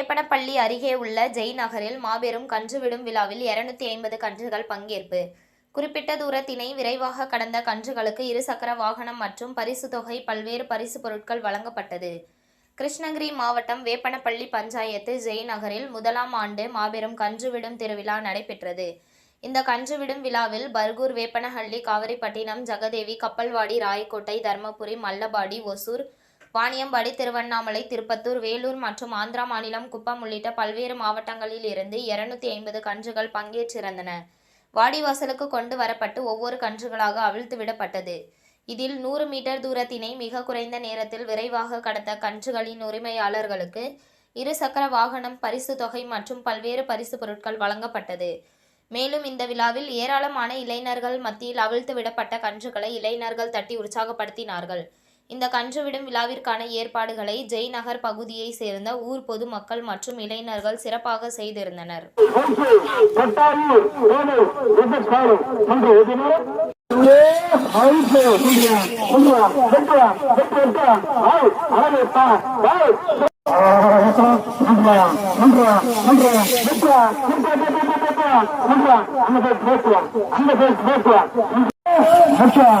வேப்பனப்பள்ளி அருகே உள்ள ஜெய் நகரில் மாபெரும் கன்றுவிடும் விழாவில் இருநூத்தி ஐம்பது கன்றுகள் பங்கேற்பு. குறிப்பிட்ட தூரத்தினை விரைவாக கடந்த கன்றுகளுக்கு இருசக்கர வாகனம் மற்றும் பரிசு தொகை பல்வேறு பரிசு பொருட்கள் வழங்கப்பட்டது. கிருஷ்ணகிரி மாவட்டம் வேப்பனப்பள்ளி பஞ்சாயத்து ஜெய் நகரில் முதலாம் ஆண்டு மாபெரும் கன்றுவிடும் திருவிழா நடைபெற்றது. இந்த கன்றுவிடும் விழாவில் பர்கூர் வேப்பனஹள்ளி காவிரிப்பட்டினம் ஜெகதேவி கப்பல்வாடி ராயக்கோட்டை தர்மபுரி மல்லபாடி ஒசூர் வாணியம்பாடி திருவண்ணாமலை திருப்பத்தூர் வேலூர் மற்றும் ஆந்திரா மாநிலம் குப்பம் உள்ளிட்ட பல்வேறு மாவட்டங்களில் இருந்து இருநூத்தி ஐம்பது கன்றுகள் பங்கேற்றிருந்தன. வாடிவாசலுக்கு கொண்டு வரப்பட்டு ஒவ்வொரு கன்றுகளாக அவிழ்த்து விடப்பட்டது. இதில் நூறு மீட்டர் தூரத்தினை மிக குறைந்த நேரத்தில் விரைவாக கடந்த கன்றுகளின் உரிமையாளர்களுக்கு இருசக்கர வாகனம் பரிசு தொகை மற்றும் பல்வேறு பரிசு பொருட்கள் வழங்கப்பட்டது. மேலும் இந்த விழாவில் ஏராளமான இளைஞர்கள் மத்தியில் அவிழ்த்து விடப்பட்ட கன்றுகளை இளைஞர்கள் தட்டி உற்சாகப்படுத்தினார்கள். இந்த கன்றுவிடும் விழாவிற்கான ஏற்பாடுகளை ஜெய் நகர் பகுதியை சேர்ந்த ஊர் பொதுமக்கள் மற்றும் இளைஞர்கள் சிறப்பாக செய்திருந்தனர். ஒன்று பேசுவான் ஏழு பேசுவான்